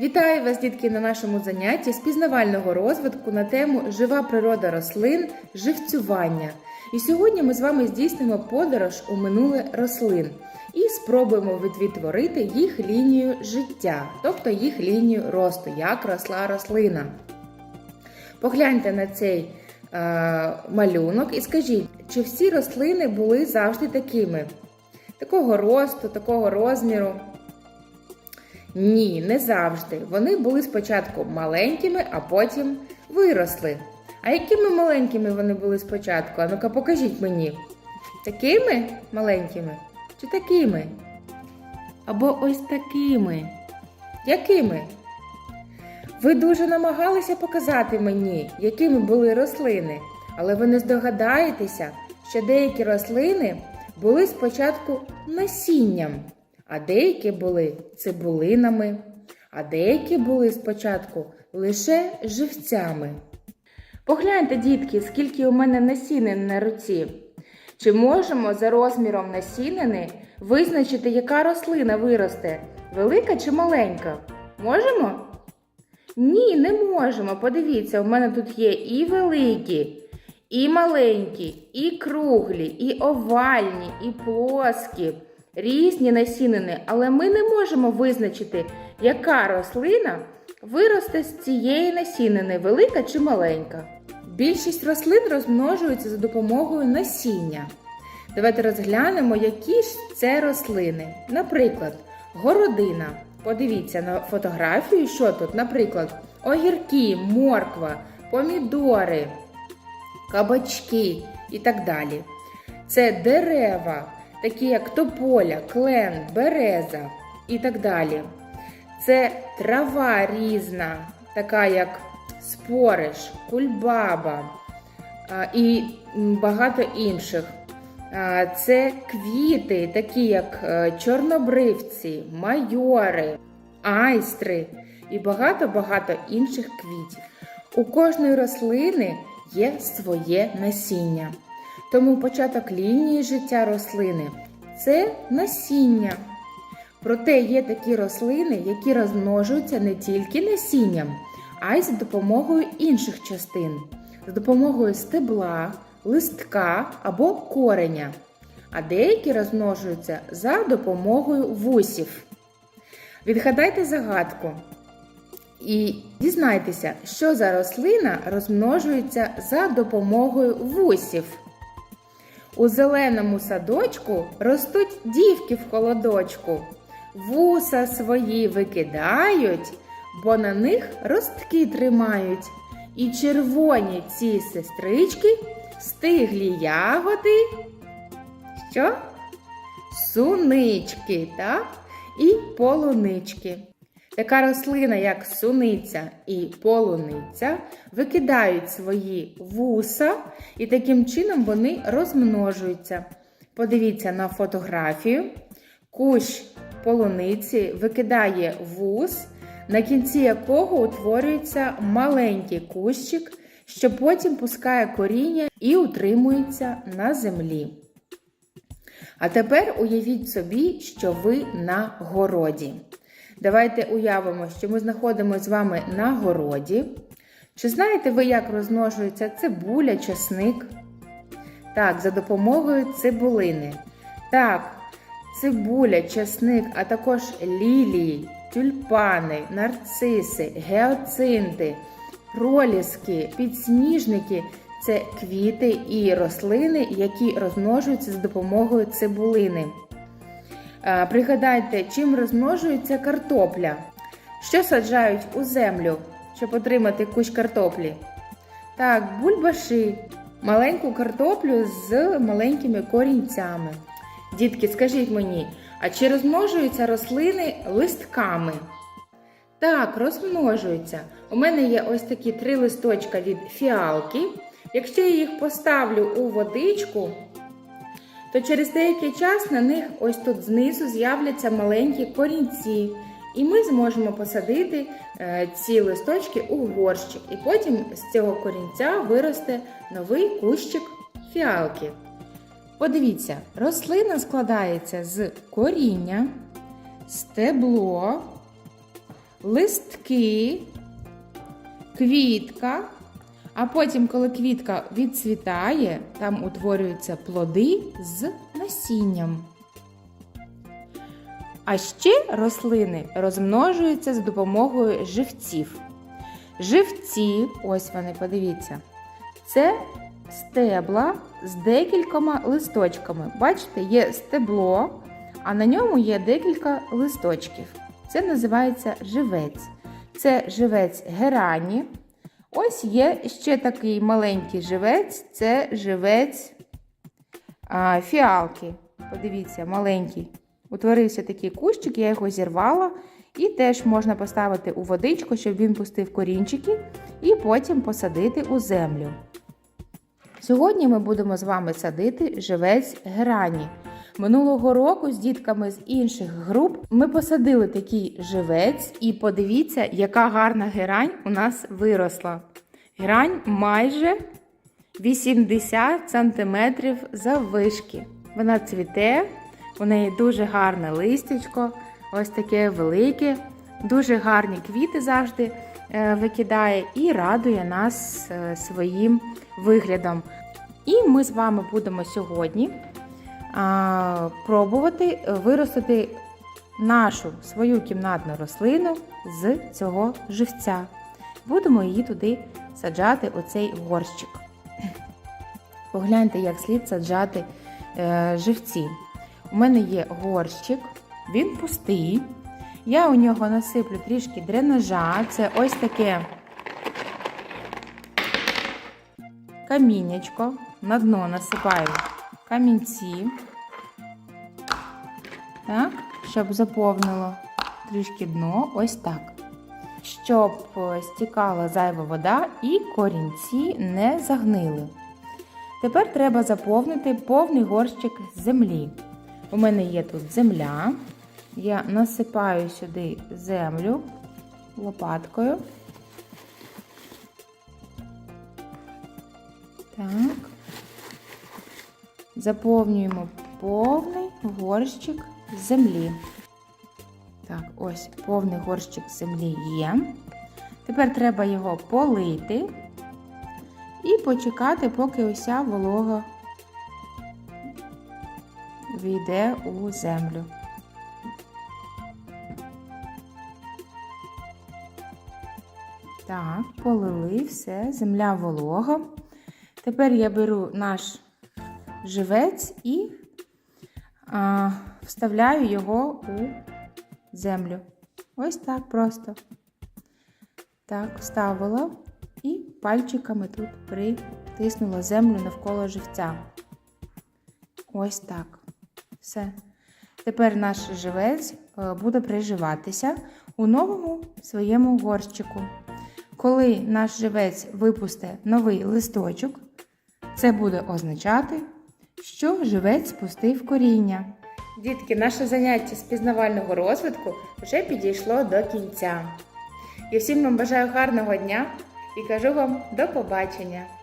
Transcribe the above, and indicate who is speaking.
Speaker 1: Вітаю вас, дітки, на нашому занятті з пізнавального розвитку на тему Жива природа рослин, живцювання. І сьогодні ми з вами здійснимо подорож у минуле рослин і спробуємо відтворити їх лінію життя, тобто їх лінію росту, як росла рослина. Погляньте на цей е, малюнок і скажіть, чи всі рослини були завжди такими? Такого росту, такого розміру? Ні, не завжди. Вони були спочатку маленькими, а потім виросли. А якими маленькими вони були спочатку? А ну-ка покажіть мені. Такими маленькими чи такими? Або ось такими. Якими? Ви дуже намагалися показати мені, якими були рослини, але ви не здогадаєтеся, що деякі рослини були спочатку насінням, а деякі були цибулинами, а деякі були спочатку лише живцями. Погляньте, дітки, скільки у мене насінин на руці. Чи можемо за розміром насінини визначити, яка рослина виросте? Велика чи маленька? Можемо? Ні, не можемо. Подивіться, у мене тут є і великі, і маленькі, і круглі, і овальні, і плоскі, різні насінини, але ми не можемо визначити, яка рослина виросте з цієї насінини, велика чи маленька. Більшість рослин розмножуються за допомогою насіння. Давайте розглянемо, які ж це рослини. Наприклад, городина. Подивіться на фотографію, що тут, наприклад, огірки, морква, помідори, кабачки і так далі. Це дерева, такі як тополя, клен, береза і так далі. Це трава різна, така як спориш, кульбаба і багато інших. Це квіти, такі як е, чорнобривці, майори, айстри і багато-багато інших квітів. У кожної рослини є своє насіння. Тому початок лінії життя рослини це насіння. Проте є такі рослини, які розмножуються не тільки насінням, а й за допомогою інших частин, за допомогою стебла, листка або кореня. А деякі розмножуються за допомогою вусів. Відгадайте загадку і дізнайтеся, що за рослина розмножується за допомогою вусів. У зеленому садочку ростуть дівки в холодочку. Вуса свої викидають, бо на них ростки тримають. І червоні ці сестрички стиглі ягоди. Що? Сунички, так? І полунички. Така рослина, як суниця і полуниця, викидають свої вуса, і таким чином вони розмножуються. Подивіться на фотографію. Кущ полуниці викидає вус, на кінці якого утворюється маленький кущик, що потім пускає коріння і утримується на землі. А тепер уявіть собі, що ви на городі. Давайте уявимо, що ми знаходимося з вами на городі. Чи знаєте ви, як розмножується цибуля, часник? Так, за допомогою цибулини. Так, цибуля, часник, а також лілії, тюльпани, нарциси, геоцинти, проліски, підсніжники це квіти і рослини, які розмножуються за допомогою цибулини. Е, Пригадайте, чим розмножується картопля. Що саджають у землю, щоб отримати кущ картоплі? Так, бульбаши, маленьку картоплю з маленькими корінцями. Дітки, скажіть мені, а чи розмножуються рослини листками? Так, розмножуються. У мене є ось такі три листочка від фіалки. Якщо я їх поставлю у водичку, то через деякий час на них ось тут знизу з'являться маленькі корінці. І ми зможемо посадити е, ці листочки у горщик. І потім з цього корінця виросте новий кущик фіалки. Подивіться, рослина складається з коріння, стебло, листки, квітка. А потім, коли квітка відцвітає, там утворюються плоди з насінням. А ще рослини розмножуються за допомогою живців. Живці, ось вони, подивіться, це стебла з декількома листочками. Бачите, є стебло, а на ньому є декілька листочків. Це називається живець. Це живець герані. Ось є ще такий маленький живець це живець а, фіалки. Подивіться, маленький. Утворився такий кущик, я його зірвала. І теж можна поставити у водичку, щоб він пустив корінчики, і потім посадити у землю. Сьогодні ми будемо з вами садити живець герані. Минулого року з дітками з інших груп ми посадили такий живець, і подивіться, яка гарна герань у нас виросла. Герань майже 80 см заввишки. Вона цвіте, у неї дуже гарне листячко, ось таке велике, дуже гарні квіти завжди викидає і радує нас е, своїм виглядом. І ми з вами будемо сьогодні а, пробувати виростити нашу свою кімнатну рослину з цього живця. Будемо її туди саджати у цей горщик. Погляньте, як слід саджати е, живці. У мене є горщик, він пустий. Я у нього насиплю трішки дренажа. Це ось таке каміннячко. На дно насипаю камінці. Так, щоб заповнило трішки дно, ось так. Щоб стікала зайва вода і корінці не загнили. Тепер треба заповнити повний горщик землі. У мене є тут земля. Я насипаю сюди землю лопаткою. Так. Заповнюємо повний горщик землі. Так, ось повний горщик землі є. Тепер треба його полити і почекати, поки уся волога війде у землю. Так, полили все, земля волога. Тепер я беру наш живець і а, вставляю його у землю. Ось так просто. Так, вставила і пальчиками тут притиснула землю навколо живця. Ось так. Все. Тепер наш живець е, буде приживатися у новому своєму горщику. Коли наш живець випусте новий листочок, це буде означати, що живець спустив коріння. Дітки, наше заняття з пізнавального розвитку вже підійшло до кінця. Я всім вам бажаю гарного дня і кажу вам до побачення!